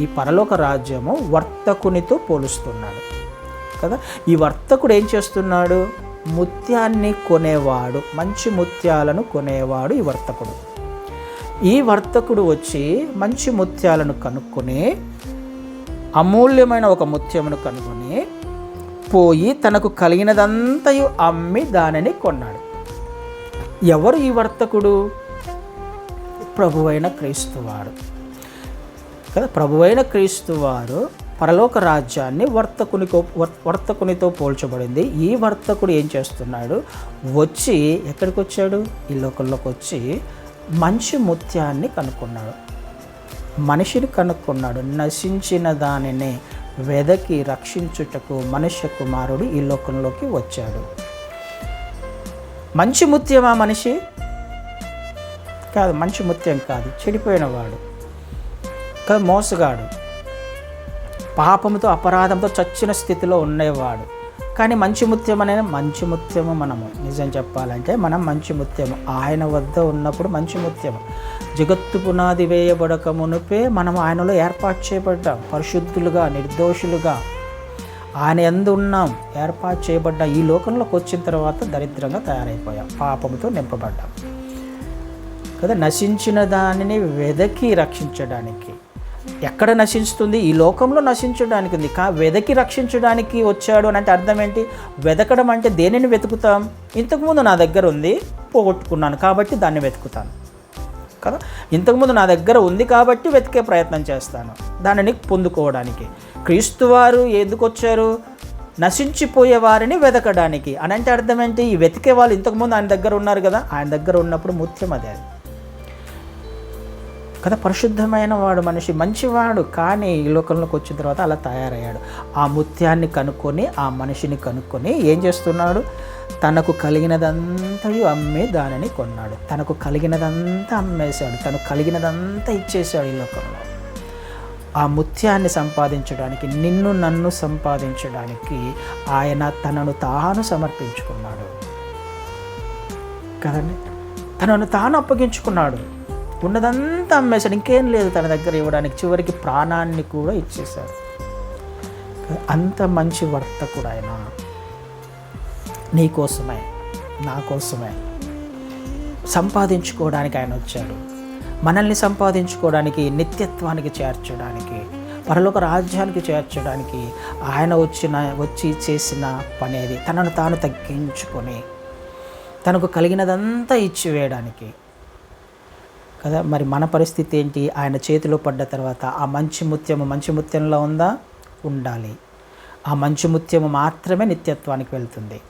ఈ పరలోక రాజ్యము వర్తకునితో పోలుస్తున్నాడు. కదా? ఈ వర్తకుడు ఏం చేస్తున్నాడు? ముత్యాన్ని కొనేవాడు మంచి ముత్యాలను కొనేవాడు ఈ వర్తకుడు. ఈ వర్తకుడు వచ్చి మంచి ముత్యాలను కనుక్కొని అమూల్యమైన ఒక ముత్యమును కనుగొని పోయి తనకు కలిగినదంతయు అమ్మి దానిని కొన్నాడు. ఎవరు ఈ వర్తకుడు? ప్రభువైన క్రీస్తువాడు. కదా? ప్రభువైన క్రీస్తువారు పరలోక రాజ్యాన్ని వర్తకునికో వర్- వర్తకునితో పోల్చబడింది. ఈ వర్తకుడు ఏం చేస్తున్నాడు? వచ్చి ఎక్కడికి వచ్చాడు? ఈ లోకంలోకి వచ్చి మంచి ముత్యాన్ని కనుక్కున్నాడు. మనిషిని కనుక్కున్నాడు. నశించిన దానిని వెదకి రక్షించుటకు మనుష్య కుమారుడు ఈ లోకంలోకి వచ్చాడు. మంచి ముత్యమా మనిషి? కాదు మంచి ముత్యం కాదు. చెడిపోయినవాడు కానీ మోసగాడు. పాపంతో అపరాధంతో చచ్చిన స్థితిలో ఉండేవాడు. కానీ మంచి ముత్యం అనేది మంచి ముత్యము మనము. నిజం చెప్పాలంటే మనం మంచి ముత్యము. ఆయన వద్ద ఉన్నప్పుడు మంచి ముత్యము. జగత్తు పునాది వేయబడక మునిపే మనం ఆయనలో ఏర్పాటు చేయబడ్డాం. పరిశుద్ధులుగా నిర్దోషులుగా. ఆయన ఎందు ఉన్నాం. ఏర్పాటు చేయబడ్డ ఈ లోకంలోకి వచ్చిన తర్వాత దరిద్రంగా తయారైపోయాం. పాపముతో నింపబడ్డాం. కదా నశించిన దానిని వెదకి రక్షించడానికి. ఎక్కడ నశించుతుంది? ఈ లోకంలో నశించడానికి ఉంది. కా వెదకి రక్షించడానికి వచ్చాడు అని అంటే అర్థం ఏంటి? వెదకడం అంటే దేనిని వెతుకుతాం? ఇంతకుముందు నా దగ్గర ఉంది పోగొట్టుకున్నాను కాబట్టి దాన్ని వెతుకుతాను. కదా? ఇంతకుముందు నా దగ్గర ఉంది కాబట్టి వెతికే ప్రయత్నం చేస్తాను. దానిని పొందుకోవడానికి. క్రీస్తువారు ఎందుకు వచ్చారు? నశించిపోయే వారిని వెతకడానికి అని అంటే అర్థం ఏంటి? ఈ వెతికే వాళ్ళు ఇంతకుముందు ఆయన దగ్గర ఉన్నారు కదా? ఆయన దగ్గర ఉన్నప్పుడు ముత్యం అదే అది. కదా పరిశుద్ధమైన వాడు మనిషి మంచివాడు కానీ ఈ లోకంలోకి వచ్చిన తర్వాత అలా తయారయ్యాడు. ఆ ముత్యాన్ని కనుక్కొని ఆ మనిషిని కనుక్కొని ఏం చేస్తున్నాడు? తనకు కలిగినదంతయు అమ్మి దానిని కొన్నాడు. తనకు కలిగినదంతా అమ్మేశాడు. తనకు కలిగినదంతా ఇచ్చేశాడు ఈ లోకంలో. ఆ ముత్యాన్ని సంపాదించడానికి నిన్ను నన్ను సంపాదించడానికి ఆయన తనను తాను సమర్పించుకున్నాడు. కదండి? తనను తాను అప్పగించుకున్నాడు. ఉన్నదంతా అమ్మేశాడు. ఇంకేం లేదు తన దగ్గర ఇవ్వడానికి. చివరికి ప్రాణాన్ని కూడా ఇచ్చేశాడు. అంత మంచి వర్తకుడు ఆయన. నీ కోసమే నా కోసమే. సంపాదించుకోవడానికి ఆయన వచ్చాడు. మనల్ని సంపాదించుకోవడానికి నిత్యత్వానికి చేర్చడానికి పరలోక రాజ్యానికి చేర్చడానికి ఆయన వచ్చిన వచ్చి చేసిన పనేది తనను తాను తగ్గించుకొని తనకు కలిగినదంతా ఇచ్చివేయడానికి. కదా? మరి మన పరిస్థితి ఏంటి? ఆయన చేతిలో పడ్డ తర్వాత ఆ మంచి ముత్యము మంచి ముత్యంలో ఉందా? ఉండాలి. ఆ మంచి ముత్యము మాత్రమే నిత్యత్వానికి వెళ్తుంది.